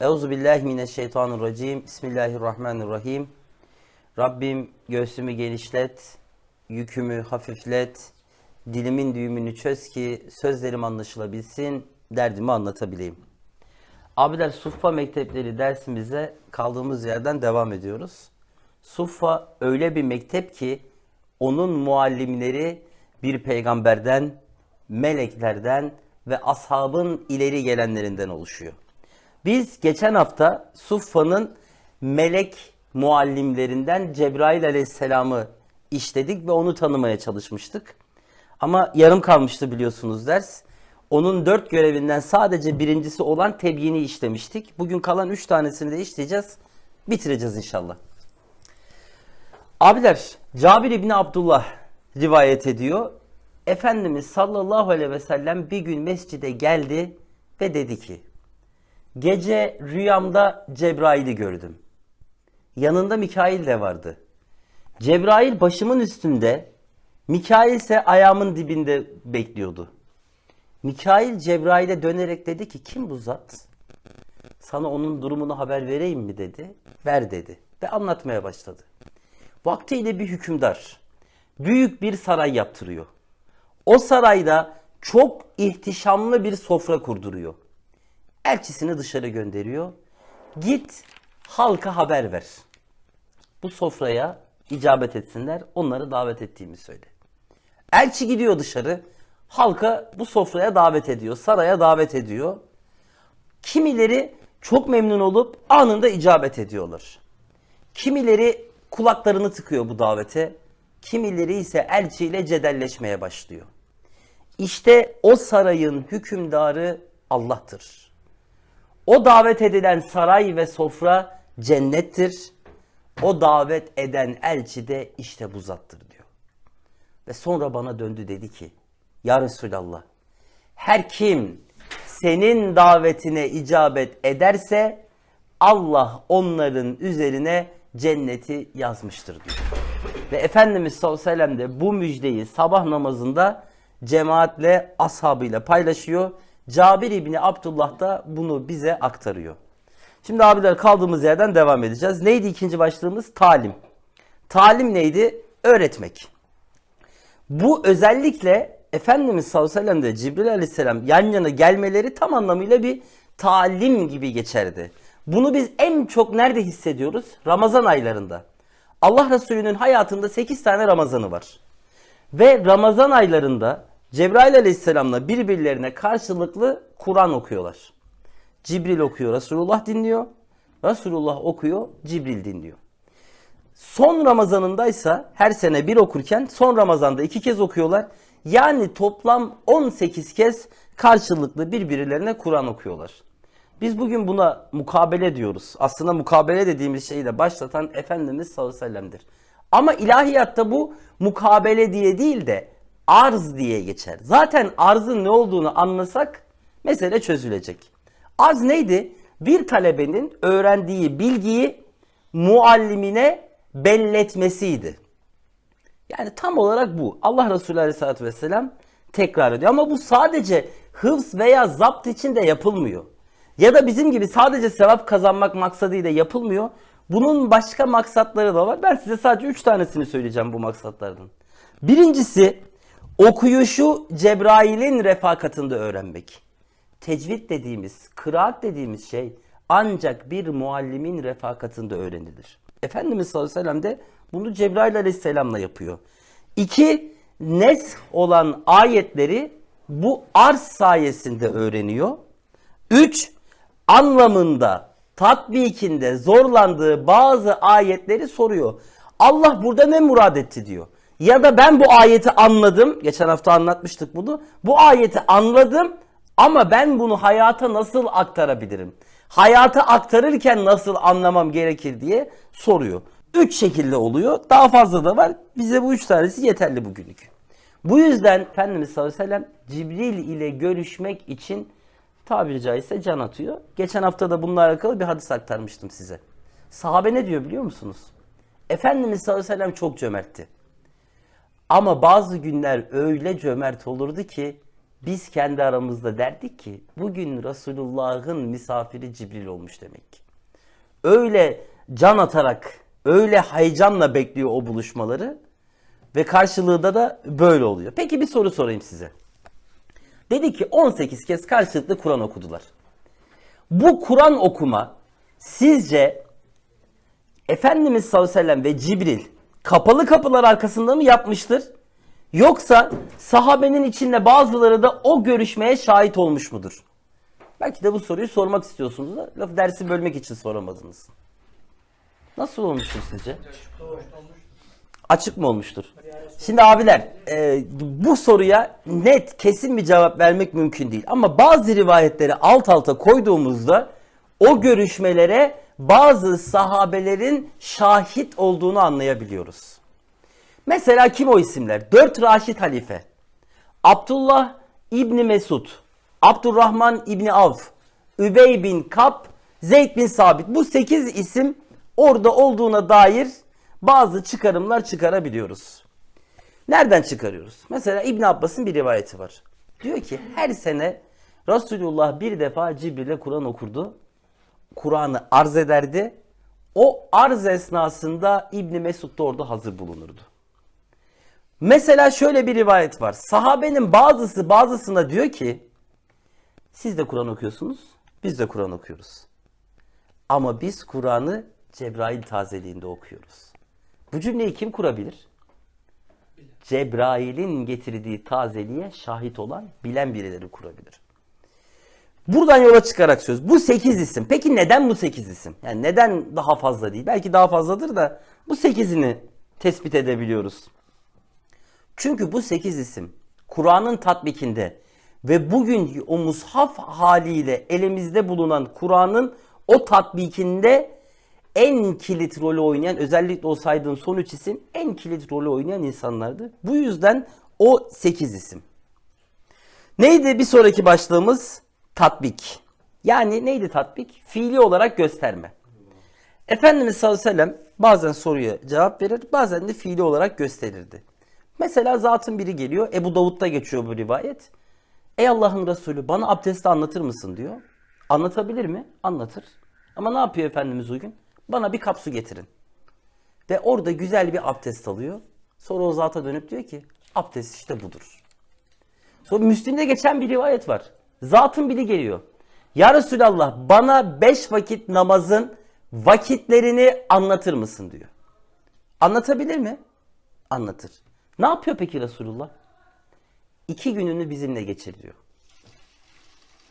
Euzu billahi mineşşeytanirracim. Bismillahirrahmanirrahim. Rabbim göğsümü genişlet, yükümü hafiflet, dilimin düğümünü çöz ki sözlerim anlaşılabilsin, derdimi anlatabileyim. Abiler Suffa Mektepleri dersimize kaldığımız yerden devam ediyoruz. Suffa öyle bir mektep ki onun muallimleri bir peygamberden, meleklerden ve ashabın ileri gelenlerinden oluşuyor. Biz geçen hafta Suffa'nın melek muallimlerinden Cebrail aleyhisselamı işledik ve onu tanımaya çalışmıştık. Ama yarım kalmıştı biliyorsunuz ders. Onun dört görevinden sadece birincisi olan tebyini işlemiştik. Bugün kalan üç tanesini de işleyeceğiz. Bitireceğiz inşallah. Abiler, Cabir İbni Abdullah rivayet ediyor. Efendimiz sallallahu aleyhi ve sellem bir gün mescide geldi ve dedi ki, Gece rüyamda Cebrail'i gördüm. Yanında Mikail de vardı. Cebrail başımın üstünde, Mikail ise ayağımın dibinde bekliyordu. Mikail Cebrail'e dönerek dedi ki kim bu zat? Sana onun durumunu haber vereyim mi dedi. Ver dedi ve anlatmaya başladı. Vaktiyle bir hükümdar büyük bir saray yaptırıyor. O sarayda çok ihtişamlı bir sofra kurduruyor. Elçisini dışarı gönderiyor. Git halka haber ver. Bu sofraya icabet etsinler. Onları davet ettiğimi söyle. Elçi gidiyor dışarı. Halka bu sofraya davet ediyor. Saraya davet ediyor. Kimileri çok memnun olup anında icabet ediyorlar. Kimileri kulaklarını tıkıyor bu davete. Kimileri ise elçiyle cedelleşmeye başlıyor. İşte o sarayın hükümdarı Allah'tır. O davet edilen saray ve sofra cennettir. O davet eden elçi de işte bu zattır diyor. Ve sonra bana döndü dedi ki Ya Resulallah her kim senin davetine icabet ederse Allah onların üzerine cenneti yazmıştır diyor. Ve Efendimiz sallallahu aleyhi ve sellem de bu müjdeyi sabah namazında cemaatle ashabıyla paylaşıyor. Cabir İbni Abdullah da bunu bize aktarıyor. Şimdi abiler kaldığımız yerden devam edeceğiz. Neydi ikinci başlığımız? Talim. Talim neydi? Öğretmek. Bu özellikle Efendimiz sallallahu aleyhi ve sellem de Cibril aleyhisselam yan yana gelmeleri tam anlamıyla bir talim gibi geçerdi. Bunu biz en çok nerede hissediyoruz? Ramazan aylarında. Allah Resulü'nün hayatında 8 tane Ramazanı var. Ve Ramazan aylarında Cebrail aleyhisselamla birbirlerine karşılıklı Kur'an okuyorlar. Cibril okuyor, Resulullah dinliyor. Resulullah okuyor, Cibril dinliyor. Son Ramazanındaysa her sene bir okurken son Ramazan'da iki kez okuyorlar. Yani toplam 18 kez karşılıklı birbirlerine Kur'an okuyorlar. Biz bugün buna mukabele diyoruz. Aslında mukabele dediğimiz şeyi başlatan Efendimiz sallallahu aleyhi ve sellem'dir. Ama ilahiyatta bu mukabele diye değil de arz diye geçer. Zaten arzın ne olduğunu anlasak mesele çözülecek. Arz neydi? Bir talebenin öğrendiği bilgiyi muallimine belletmesiydi. Yani tam olarak bu. Allah Resulü Aleyhisselatü Vesselam tekrar ediyor. Ama bu sadece hıfz veya zapt için de yapılmıyor. Ya da bizim gibi sadece sevap kazanmak maksadıyla yapılmıyor. Bunun başka maksatları da var. Ben size sadece üç tanesini söyleyeceğim bu maksatlardan. Birincisi okuyuşu Cebrail'in refakatinde öğrenmek. Tecvid dediğimiz, kıraat dediğimiz şey ancak bir muallimin refakatinde öğrenilir. Efendimiz sallallahu aleyhi ve sellem de bunu Cebrail aleyhisselamla yapıyor. İki, nes olan ayetleri bu arz sayesinde öğreniyor. Üç, anlamında, tatbikinde zorlandığı bazı ayetleri soruyor. Allah burada ne murad etti diyor. Ya da ben bu ayeti anladım. Geçen hafta anlatmıştık bunu. Bu ayeti anladım ama ben bunu hayata nasıl aktarabilirim? Hayata aktarırken nasıl anlamam gerekir diye soruyor. Üç şekilde oluyor. Daha fazla da var. Bize bu üç tanesi yeterli bugünlük. Bu yüzden Efendimiz sallallahu aleyhi ve sellem Cibril ile görüşmek için tabiri caizse can atıyor. Geçen hafta da bununla alakalı bir hadis aktarmıştım size. Sahabe ne diyor biliyor musunuz? Efendimiz sallallahu aleyhi ve sellem çok cömertti. Ama bazı günler öyle cömert olurdu ki Biz kendi aramızda derdik ki bugün Resulullah'ın misafiri Cibril olmuş demek. Öyle can atarak, öyle heyecanla bekliyor o buluşmaları ve karşılığında da böyle oluyor. Peki bir soru sorayım size. Dedi ki 18 kez karşılıklı Kur'an okudular. Bu Kur'an okuma sizce Efendimiz sallallahu aleyhi ve sellem ve Cibril kapalı kapılar arkasında mı yapmıştır? Yoksa sahabenin içinde bazıları da o görüşmeye şahit olmuş mudur? Belki de bu soruyu sormak istiyorsunuz da lafı dersi bölmek için soramadınız. Nasıl olmuştur sizce? Açık mı olmuştur? Şimdi abiler e, bu soruya net kesin bir cevap vermek mümkün değil. Ama bazı rivayetleri alt alta koyduğumuzda o görüşmelere bazı sahabelerin şahit olduğunu anlayabiliyoruz. Mesela kim o isimler? Dört Raşid Halife. Abdullah İbni Mesud, Abdurrahman İbni Avf, Übey bin Kap, Zeyd bin Sabit. Bu sekiz isim orada olduğuna dair bazı çıkarımlar çıkarabiliyoruz. Nereden çıkarıyoruz? Mesela İbn Abbas'ın bir rivayeti var. Diyor ki her sene Resulullah bir defa Cibril'e Kur'an okurdu. Kur'an'ı arz ederdi. O arz esnasında İbni Mesud da orada hazır bulunurdu. Mesela şöyle bir rivayet var. Sahabenin bazısı bazısına diyor ki siz de Kur'an okuyorsunuz, biz de Kur'an okuyoruz. Ama biz Kur'an'ı Cebrail tazeliğinde okuyoruz. Bu cümleyi kim kurabilir? Cebrail'in getirdiği tazeliğe şahit olan, bilen birileri kurabilir. Buradan yola çıkarak söz. Bu 8 isim. Peki neden bu 8 isim? Yani neden daha fazla değil? Belki daha fazladır da bu 8'ini tespit edebiliyoruz. Çünkü bu 8 isim Kur'an'ın tatbikinde ve bugün o mushaf haliyle elimizde bulunan Kur'an'ın o tatbikinde en kilit rolü oynayan özellikle o saydığım son 3 isim en kilit rolü oynayan insanlardı. Bu yüzden o 8 isim. Neydi bir sonraki başlığımız? Tatbik. Yani neydi tatbik? Fiili olarak gösterme. Efendimiz sallallahu aleyhi ve sellem bazen soruya cevap verir, bazen de fiili olarak gösterirdi. Mesela zatın biri geliyor, Ebu Davud'da geçiyor bu rivayet. Ey Allah'ın Resulü bana abdesti anlatır mısın diyor. Anlatabilir mi? Anlatır. Ama ne yapıyor Efendimiz o gün? Bana bir kap su getirin. Ve orada güzel bir abdest alıyor. Sonra o zata dönüp diyor ki abdest işte budur. Sonra Müslim'de geçen bir rivayet var. Zatın biri geliyor. Ya Resulallah bana beş vakit namazın vakitlerini anlatır mısın diyor. Anlatabilir mi? Anlatır. Ne yapıyor peki Resulullah? İki gününü bizimle geçir diyor.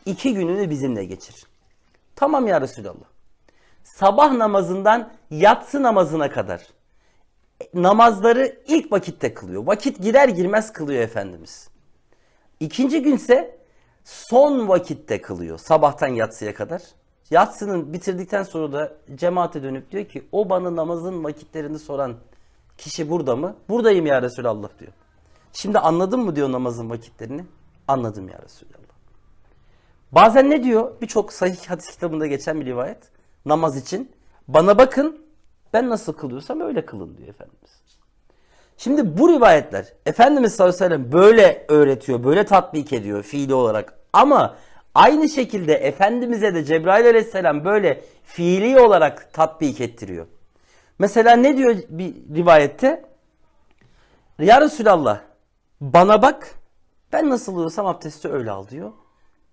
İki gününü bizimle geçir. Tamam ya Resulallah. Sabah namazından yatsı namazına kadar namazları ilk vakitte kılıyor. Vakit girer girmez kılıyor Efendimiz. İkinci günse son vakitte kılıyor. Sabahtan yatsıya kadar. Yatsının bitirdikten sonra da cemaate dönüp diyor ki o bana namazın vakitlerini soran kişi burada mı? Buradayım ya Resulallah diyor. Şimdi anladın mı diyor namazın vakitlerini? Anladım ya Resulallah. Bazen ne diyor? Birçok sahih hadis kitabında geçen bir rivayet. Namaz için. Bana bakın ben nasıl kılıyorsam öyle kılın diyor Efendimiz. Şimdi bu rivayetler Efendimiz sallallahu aleyhi ve sellem böyle öğretiyor, böyle tatbik ediyor fiili olarak. Ama aynı şekilde Efendimiz'e de Cebrail aleyhisselam böyle fiili olarak tatbik ettiriyor. Mesela ne diyor bir rivayette? Ya Resulallah bana bak ben nasıl oluyorsam abdesti öyle al diyor.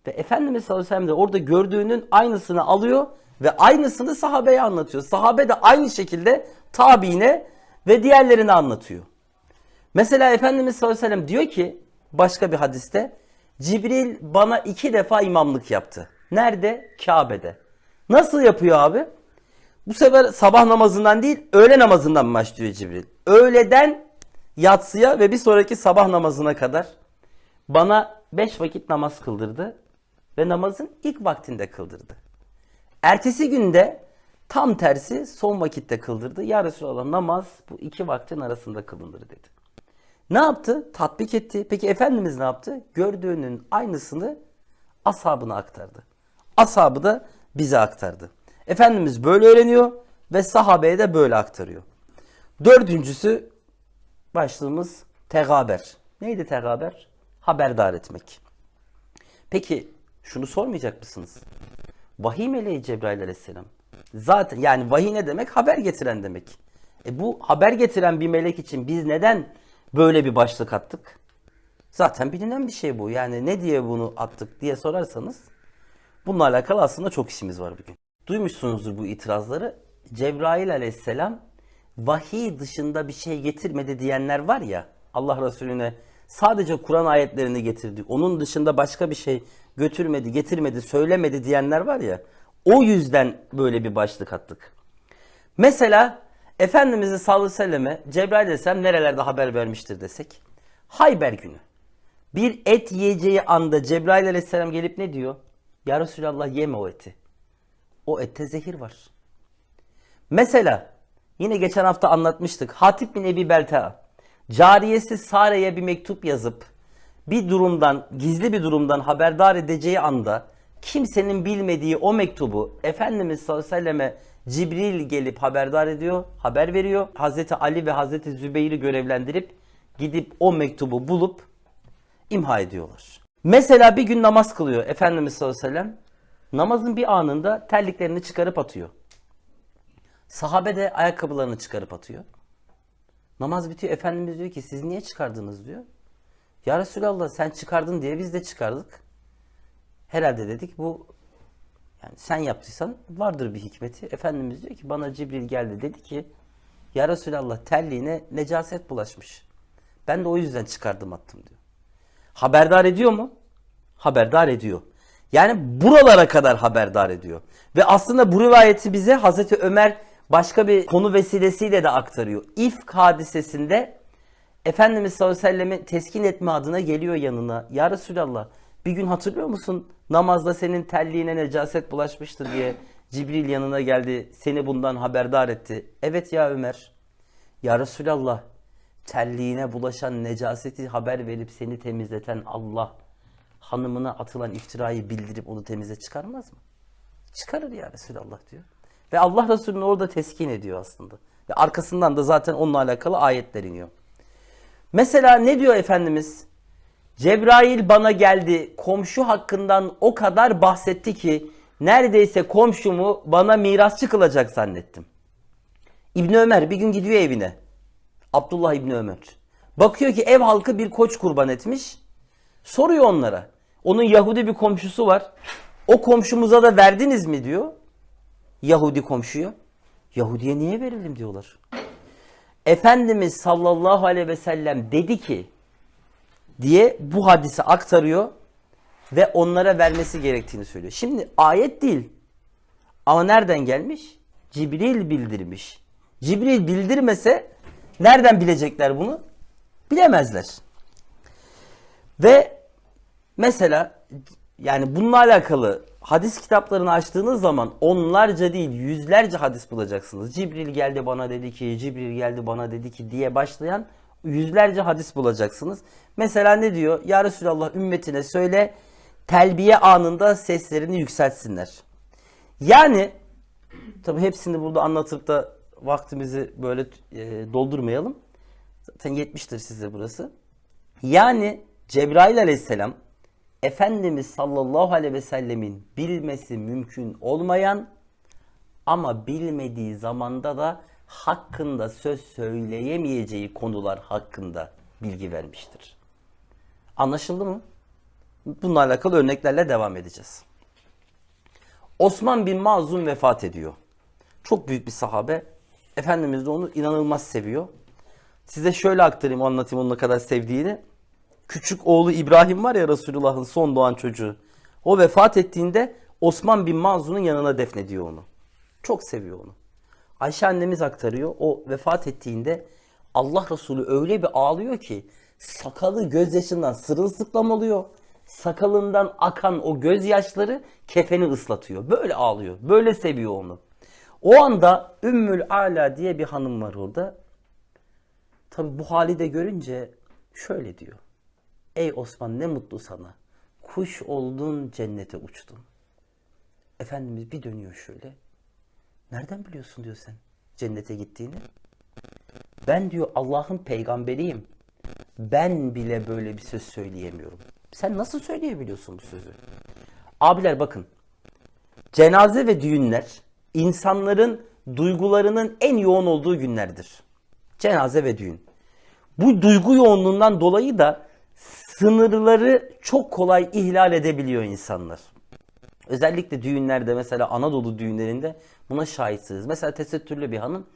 Ve Efendimiz sallallahu aleyhi ve sellem de orada gördüğünün aynısını alıyor ve aynısını sahabeye anlatıyor. Sahabe de aynı şekilde tabiine ve diğerlerine anlatıyor. Mesela Efendimiz sallallahu aleyhi ve sellem diyor ki başka bir hadiste Cibril bana iki defa imamlık yaptı. Nerede? Kabe'de. Nasıl yapıyor abi? Bu sefer sabah namazından değil öğle namazından başlıyor Cibril. Öğleden yatsıya ve bir sonraki sabah namazına kadar bana beş vakit namaz kıldırdı ve namazın ilk vaktinde kıldırdı. Ertesi günde tam tersi son vakitte kıldırdı. Ya Resulallah namaz bu iki vaktin arasında kılınır dedi. Ne yaptı? Tatbik etti. Peki Efendimiz ne yaptı? Gördüğünün aynısını ashabına aktardı. Ashabı da bize aktardı. Efendimiz böyle öğreniyor ve sahabeye de böyle aktarıyor. Dördüncüsü başlığımız tegaber. Neydi tegaber? Haberdar etmek. Peki şunu sormayacak mısınız? Vahiy meleği Cebrail aleyhisselam. Zaten yani vahiy ne demek? Haber getiren demek. E bu haber getiren bir melek için biz neden böyle bir başlık attık? Zaten bilinen bir şey bu. Yani ne diye bunu attık diye sorarsanız bununla alakalı aslında çok işimiz var bugün. Duymuşsunuzdur bu itirazları. Cebrail aleyhisselam vahiy dışında bir şey getirmedi diyenler var ya Allah Resulüne sadece Kur'an ayetlerini getirdi. Onun dışında başka bir şey götürmedi, getirmedi, söylemedi diyenler var ya. O yüzden böyle bir başlık attık. Mesela Efendimiz'e sallallahu aleyhi ve selleme Cebrail aleyhisselam nerelerde haber vermiştir desek. Hayber günü. Bir et yiyeceği anda Cebrail aleyhisselam gelip ne diyor? Ya Resulallah yeme o eti. O ette zehir var. Mesela yine geçen hafta anlatmıştık. Hatip bin Ebi Belta cariyesi Sare'ye bir mektup yazıp bir durumdan, gizli bir durumdan haberdar edeceği anda kimsenin bilmediği o mektubu Efendimiz sallallahu aleyhi ve selleme Cibril gelip haberdar ediyor, haber veriyor. Hazreti Ali ve Hazreti Zübeyir'i görevlendirip gidip o mektubu bulup imha ediyorlar. Mesela bir gün namaz kılıyor Efendimiz sallallahu aleyhi ve sellem. Namazın bir anında terliklerini çıkarıp atıyor. Sahabe de ayakkabılarını çıkarıp atıyor. Namaz bitiyor. Efendimiz diyor ki siz niye çıkardınız diyor. Ya Resulallah sen çıkardın diye biz de çıkardık. Herhalde dedik bu yani sen yaptıysan vardır bir hikmeti. Efendimiz diyor ki bana Cibril geldi dedi ki Ya Resulallah terliğine necaset bulaşmış. Ben de o yüzden çıkardım attım diyor. Haberdar ediyor mu? Haberdar ediyor. Yani buralara kadar haberdar ediyor. Ve aslında bu rivayeti bize Hazreti Ömer başka bir konu vesilesiyle de aktarıyor. İfk hadisesinde Efendimiz sallallahu aleyhi ve sellem'i teskin etme adına geliyor yanına. Ya Resulallah bir gün hatırlıyor musun? Namazda senin telliğine necaset bulaşmıştı diye Cibril yanına geldi. Seni bundan haberdar etti. Evet ya Ömer. Ya Resulallah telliğine bulaşan necaseti haber verip seni temizleten Allah hanımına atılan iftirayı bildirip onu temize çıkarmaz mı? Çıkarır ya Resulallah diyor. Ve Allah Resulü'nü orada teskin ediyor aslında. Ve arkasından da zaten onunla alakalı ayetler iniyor. Mesela ne diyor Efendimiz? Cebrail bana geldi komşu hakkından o kadar bahsetti ki neredeyse komşumu bana mirasçı kılacak zannettim. İbni Ömer bir gün gidiyor evine. Abdullah İbni Ömer. Bakıyor ki ev halkı bir koç kurban etmiş. Soruyor onlara. Onun Yahudi bir komşusu var. O komşumuza da verdiniz mi diyor. Yahudi komşuya. Yahudiye niye verelim diyorlar. Efendimiz sallallahu aleyhi ve sellem dedi ki diye bu hadisi aktarıyor ve onlara vermesi gerektiğini söylüyor. Şimdi ayet değil ama nereden gelmiş? Cibril bildirmiş. Cibril bildirmese nereden bilecekler bunu? Bilemezler. Ve mesela yani bununla alakalı hadis kitaplarını açtığınız zaman onlarca değil yüzlerce hadis bulacaksınız. Cibril geldi bana dedi ki, Cibril geldi bana dedi ki diye başlayan yüzlerce hadis bulacaksınız. Mesela ne diyor? Ya Resulallah ümmetine söyle telbiye anında seslerini yükseltsinler. Yani tabi hepsini burada anlatıp da vaktimizi böyle e, doldurmayalım. Zaten yetmiştir size burası. Yani Cebrail aleyhisselam Efendimiz sallallahu aleyhi ve sellemin bilmesi mümkün olmayan ama bilmediği zamanda da hakkında söz söyleyemeyeceği konular hakkında bilgi vermiştir. Anlaşıldı mı? Bununla alakalı örneklerle devam edeceğiz. Osman bin Mazun vefat ediyor. Çok büyük bir sahabe. Efendimiz de onu inanılmaz seviyor. Size şöyle aktarayım, anlatayım onun ne kadar sevdiğini. Küçük oğlu İbrahim var ya Resulullah'ın son doğan çocuğu. O vefat ettiğinde Osman bin Mazun'un yanına defnediyor onu. Çok seviyor onu. Ayşe annemiz aktarıyor. O vefat ettiğinde Allah Resulü öyle bir ağlıyor ki sakalı gözyaşından sırılsıklam oluyor. Sakalından akan o gözyaşları kefeni ıslatıyor. Böyle ağlıyor. Böyle seviyor onu. O anda Ümmül Ala diye bir hanım var orada. Tabi bu hali de görünce şöyle diyor. Ey Osman ne mutlu sana. Kuş oldun cennete uçtun. Efendimiz bir dönüyor şöyle. Nereden biliyorsun diyor sen cennete gittiğini? Ben diyor Allah'ın peygamberiyim. Ben bile böyle bir söz söyleyemiyorum. Sen nasıl söyleyebiliyorsun bu sözü? Abiler bakın. Cenaze ve düğünler insanların duygularının en yoğun olduğu günlerdir. Cenaze ve düğün. Bu duygu yoğunluğundan dolayı da sınırları çok kolay ihlal edebiliyor insanlar. Özellikle düğünlerde mesela Anadolu düğünlerinde buna şahitsiniz. Mesela tesettürlü bir hanım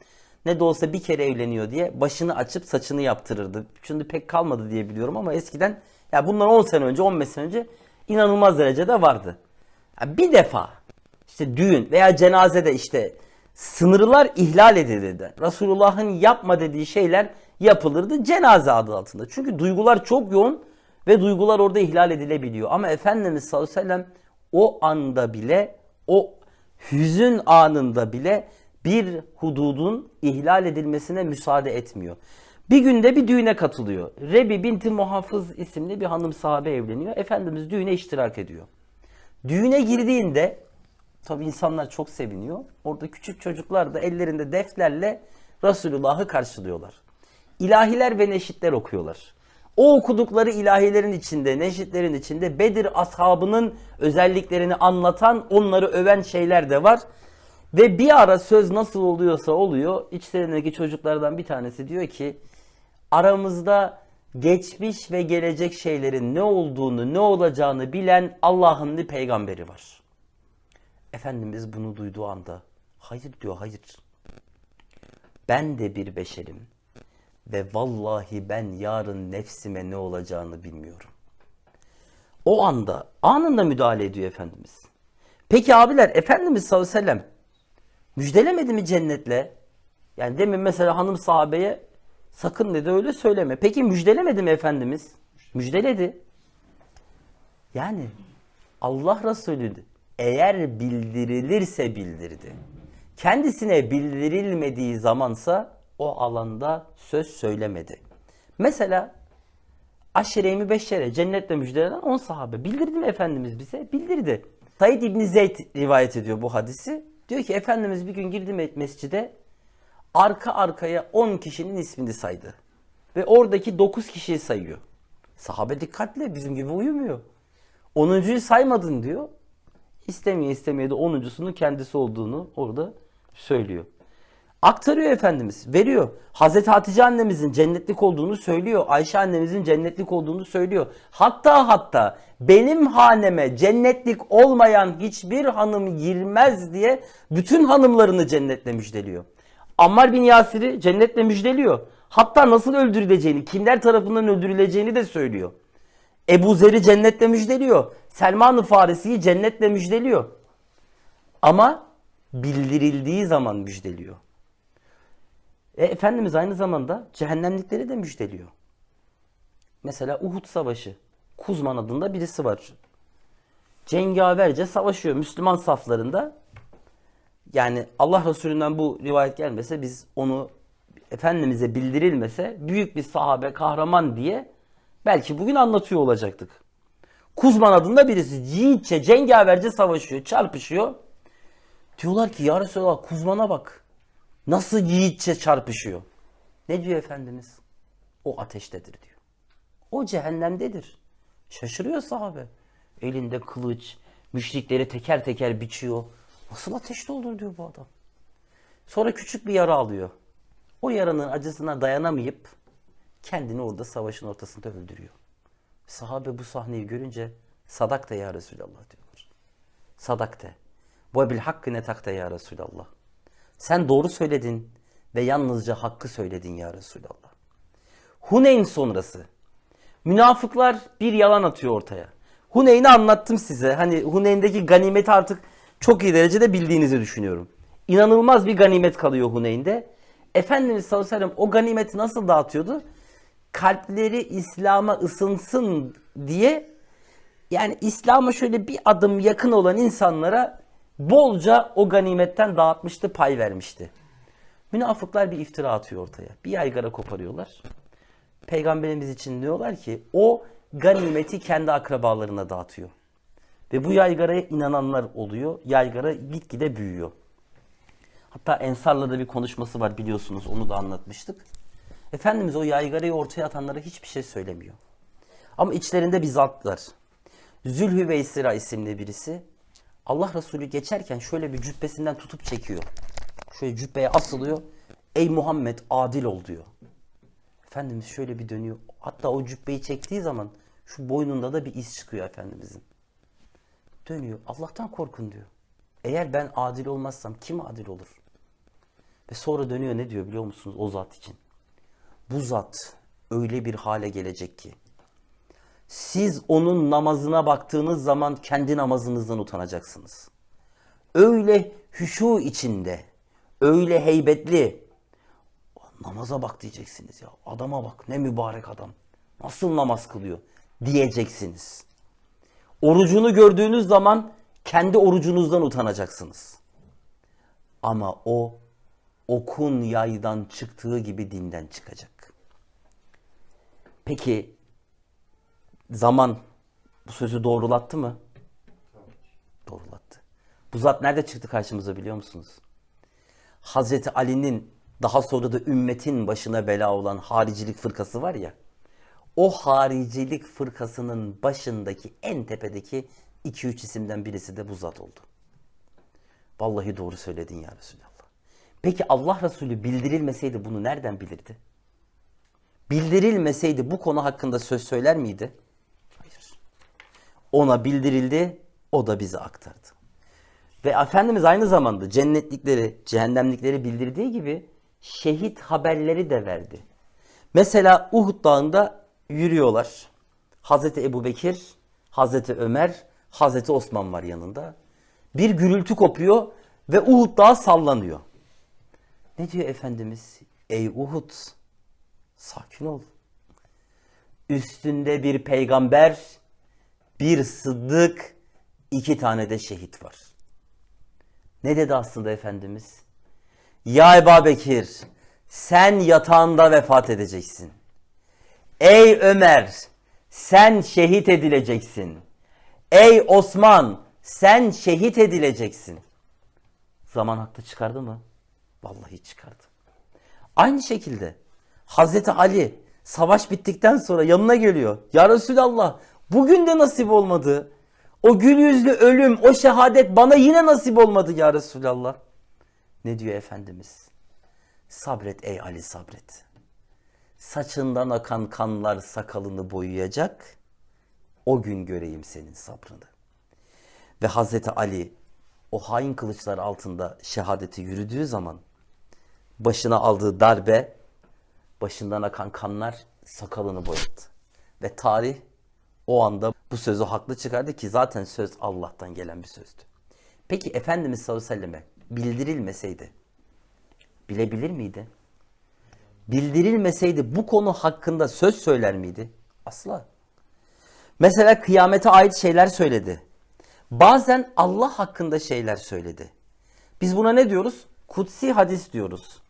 ne de olsa bir kere evleniyor diye başını açıp saçını yaptırırdı. Şimdi pek kalmadı diye biliyorum ama eskiden ya bundan 10 sene önce 15 sene önce inanılmaz derecede vardı. Ya bir defa işte düğün veya cenazede işte sınırlar ihlal edilirdi. Resulullah'ın yapma dediği şeyler yapılırdı cenaze adı altında. Çünkü duygular çok yoğun ve duygular orada ihlal edilebiliyor. Ama Efendimiz sallallahu aleyhi ve sellem o anda bile o hüzün anında bile bir hududun ihlal edilmesine müsaade etmiyor. Bir günde bir düğüne katılıyor. Rebi binti Muhafız isimli bir hanım sahabe evleniyor. Efendimiz düğüne iştirak ediyor. Düğüne girdiğinde tabi insanlar çok seviniyor. Orada küçük çocuklar da ellerinde defterle Resulullah'ı karşılıyorlar. İlahiler ve neşitler okuyorlar. O okudukları ilahilerin içinde, neşitlerin içinde Bedir ashabının özelliklerini anlatan, onları öven şeyler de var. Ve bir ara söz nasıl oluyorsa oluyor. İçlerindeki çocuklardan bir tanesi diyor ki aramızda geçmiş ve gelecek şeylerin ne olduğunu, ne olacağını bilen Allah'ın bir peygamberi var. Efendimiz bunu duyduğu anda hayır diyor hayır. Ben de bir beşerim ve vallahi ben yarın nefsime ne olacağını bilmiyorum. O anda anında müdahale ediyor Efendimiz. Peki abiler Efendimiz sallallahu aleyhi ve sellem müjdelemedi mi cennetle? Yani demin mesela hanım sahabeye sakın dedi öyle söyleme. Peki müjdelemedi mi Efendimiz? Müjdeledi. Yani Allah Resulü eğer bildirilirse bildirdi. Kendisine bildirilmediği zamansa o alanda söz söylemedi. Mesela Aşire-i Mübeşşere cennetle müjdelenen 10 sahabe. Bildirdi mi Efendimiz bize? Bildirdi. Said İbni Zeyd rivayet ediyor bu hadisi. Diyor ki Efendimiz bir gün girdi mescide arka arkaya 10 kişinin ismini saydı. Ve oradaki 9 kişiyi sayıyor. Sahabe dikkatli bizim gibi uyumuyor. 10.yu saymadın diyor. İstemeye istemeye de 10.sunun kendisi olduğunu orada söylüyor. Aktarıyor Efendimiz. Veriyor. Hazreti Hatice annemizin cennetlik olduğunu söylüyor. Ayşe annemizin cennetlik olduğunu söylüyor. Hatta hatta benim haneme cennetlik olmayan hiçbir hanım girmez diye bütün hanımlarını cennetle müjdeliyor. Ammar bin Yasir'i cennetle müjdeliyor. Hatta nasıl öldürüleceğini, kimler tarafından öldürüleceğini de söylüyor. Ebu Zer'i cennetle müjdeliyor. Selman-ı Farisi'yi cennetle müjdeliyor. Ama bildirildiği zaman müjdeliyor. E, Efendimiz aynı zamanda cehennemlikleri de müjdeliyor. Mesela Uhud Savaşı. Kuzman adında birisi var. Cengaverce savaşıyor Müslüman saflarında. Yani Allah Resulü'nden bu rivayet gelmese biz onu Efendimiz'e bildirilmese büyük bir sahabe kahraman diye belki bugün anlatıyor olacaktık. Kuzman adında birisi yiğitçe cengaverce savaşıyor, çarpışıyor. Diyorlar ki ya Resulallah Kuzman'a bak. Nasıl yiğitçe çarpışıyor. Ne diyor Efendimiz? O ateştedir diyor. O cehennemdedir. Şaşırıyor sahabe. Elinde kılıç, müşrikleri teker teker biçiyor. Nasıl ateşte olur diyor bu adam. Sonra küçük bir yara alıyor. O yaranın acısına dayanamayıp kendini orada savaşın ortasında öldürüyor. Sahabe bu sahneyi görünce sadak da ya Resulallah diyorlar. Sadak de. Bu bil hakkı ne takta ya Resulallah. Sen doğru söyledin ve yalnızca hakkı söyledin ya Resulallah. Huneyn sonrası. Münafıklar bir yalan atıyor ortaya. Huneyn'i anlattım size. Hani Huneyn'deki ganimeti artık çok iyi derecede bildiğinizi düşünüyorum. İnanılmaz bir ganimet kalıyor Huneyn'de. Efendimiz sallallahu aleyhi ve sellem o ganimeti nasıl dağıtıyordu? Kalpleri İslam'a ısınsın diye yani İslam'a şöyle bir adım yakın olan insanlara bolca o ganimetten dağıtmıştı, pay vermişti. Münafıklar bir iftira atıyor ortaya. Bir yaygara koparıyorlar. Peygamberimiz için diyorlar ki o ganimeti kendi akrabalarına dağıtıyor. Ve bu yaygaraya inananlar oluyor. Yaygara gitgide büyüyor. Hatta Ensar'la da bir konuşması var biliyorsunuz onu da anlatmıştık. Efendimiz o yaygarayı ortaya atanlara hiçbir şey söylemiyor. Ama içlerinde bir zat var. Zülhüveysira isimli birisi Allah Resulü geçerken şöyle bir cübbesinden tutup çekiyor. Şöyle cübbeye asılıyor. Ey Muhammed adil ol diyor. Efendimiz şöyle bir dönüyor. Hatta o cübbeyi çektiği zaman şu boynunda da bir iz çıkıyor Efendimizin. Dönüyor. Allah'tan korkun diyor. Eğer ben adil olmazsam kim adil olur? Ve sonra dönüyor ne diyor biliyor musunuz o zat için? Bu zat öyle bir hale gelecek ki siz onun namazına baktığınız zaman kendi namazınızdan utanacaksınız. Öyle hüşu içinde, öyle heybetli. Namaza bak diyeceksiniz ya. Adama bak ne mübarek adam. Nasıl namaz kılıyor diyeceksiniz. Orucunu gördüğünüz zaman kendi orucunuzdan utanacaksınız. Ama o okun yaydan çıktığı gibi dinden çıkacak. Peki zaman bu sözü doğrulattı mı? Doğrulattı. Bu zat nerede çıktı karşımıza biliyor musunuz? Hazreti Ali'nin daha sonra da ümmetin başına bela olan haricilik fırkası var ya. O haricilik fırkasının başındaki en tepedeki 2-3 isimden birisi de bu zat oldu. Vallahi doğru söyledin ya Resulallah. Peki Allah Resulü bildirilmeseydi bunu nereden bilirdi? Bildirilmeseydi bu konu hakkında söz söyler miydi? Ona bildirildi, o da bize aktardı. Ve Efendimiz aynı zamanda cennetlikleri, cehennemlikleri bildirdiği gibi şehit haberleri de verdi. Mesela Uhud Dağı'nda yürüyorlar. Hazreti Ebu Bekir, Hazreti Ömer, Hazreti Osman var yanında. Bir gürültü kopuyor ve Uhud Dağı sallanıyor. Ne diyor Efendimiz? Ey Uhud, sakin ol. Üstünde bir peygamber, bir sıddık, iki tane de şehit var. Ne dedi aslında Efendimiz? Ya Ebu Bekir, sen yatağında vefat edeceksin. Ey Ömer, sen şehit edileceksin. Ey Osman, sen şehit edileceksin. Zaman haklı çıkardı mı? Vallahi çıkardı. Aynı şekilde Hazreti Ali savaş bittikten sonra yanına geliyor. Ya Resulallah bugün de nasip olmadı. O gül yüzlü ölüm, o şehadet bana yine nasip olmadı ya Resulallah. Ne diyor Efendimiz? Sabret ey Ali sabret. Saçından akan kanlar sakalını boyayacak. O gün göreyim senin sabrını. Ve Hazreti Ali o hain kılıçlar altında şehadeti yürüdüğü zaman başına aldığı darbe başından akan kanlar sakalını boyattı. Ve tarih o anda bu sözü haklı çıkardı ki zaten söz Allah'tan gelen bir sözdü. Peki Efendimiz sallallahu aleyhi ve selleme bildirilmeseydi bilebilir miydi? Bildirilmeseydi bu konu hakkında söz söyler miydi? Asla. Mesela kıyamete ait şeyler söyledi. Bazen Allah hakkında şeyler söyledi. Biz buna ne diyoruz? Kutsi hadis diyoruz.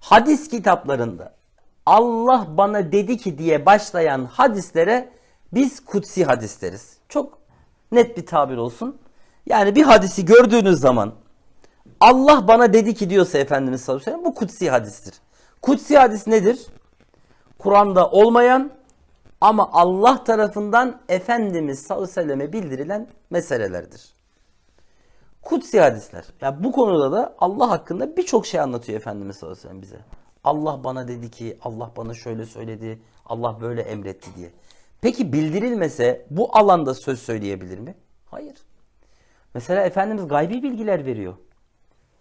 Hadis kitaplarında Allah bana dedi ki diye başlayan hadislere biz kutsi hadis deriz. Çok net bir tabir olsun. Yani bir hadisi gördüğünüz zaman Allah bana dedi ki diyorsa Efendimiz sallallahu aleyhi ve sellem bu kutsi hadistir. Kutsi hadis nedir? Kur'an'da olmayan ama Allah tarafından Efendimiz sallallahu aleyhi ve selleme bildirilen meselelerdir. Kutsi hadisler. Ya bu konuda da Allah hakkında birçok şey anlatıyor Efendimiz sallallahu aleyhi ve sellem bize. Allah bana dedi ki, Allah bana şöyle söyledi, Allah böyle emretti diye. Peki bildirilmese bu alanda söz söyleyebilir mi? Hayır. Mesela Efendimiz gaybi bilgiler veriyor.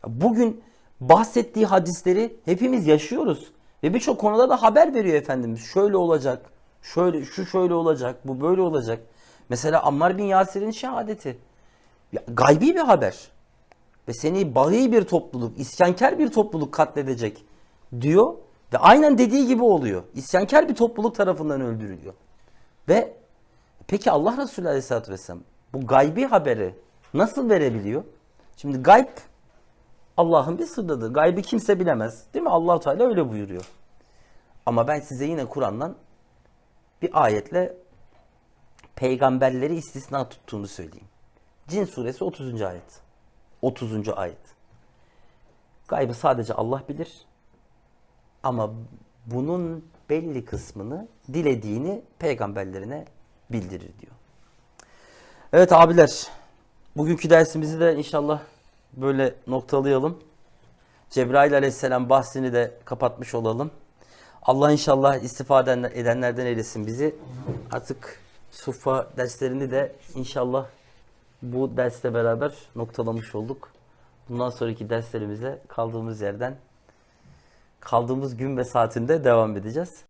Bugün bahsettiği hadisleri hepimiz yaşıyoruz. Ve birçok konuda da haber veriyor Efendimiz. Şöyle olacak, şöyle şu şöyle olacak, bu böyle olacak. Mesela Ammar bin Yasir'in şehadeti. Ya, gaybi bir haber. Ve seni bahi bir topluluk, isyankar bir topluluk katledecek diyor. Ve aynen dediği gibi oluyor. İsyankar bir topluluk tarafından öldürülüyor. Ve peki Allah Resulü Aleyhisselatü Vesselam bu gaybi haberi nasıl verebiliyor? Şimdi gayb Allah'ın bir sırrıdır. Gaybı kimse bilemez. Değil mi? allah Teala öyle buyuruyor. Ama ben size yine Kur'an'dan bir ayetle peygamberleri istisna tuttuğunu söyleyeyim. Cin suresi 30. ayet. 30. ayet. Gaybı sadece Allah bilir. Ama bunun belli kısmını dilediğini peygamberlerine bildirir diyor. Evet abiler, bugünkü dersimizi de inşallah böyle noktalayalım. Cebrail aleyhisselam bahsini de kapatmış olalım. Allah inşallah istifade eden- edenlerden eylesin bizi. Artık Sufa derslerini de inşallah bu dersle beraber noktalamış olduk. Bundan sonraki derslerimize kaldığımız yerden kaldığımız gün ve saatinde devam edeceğiz.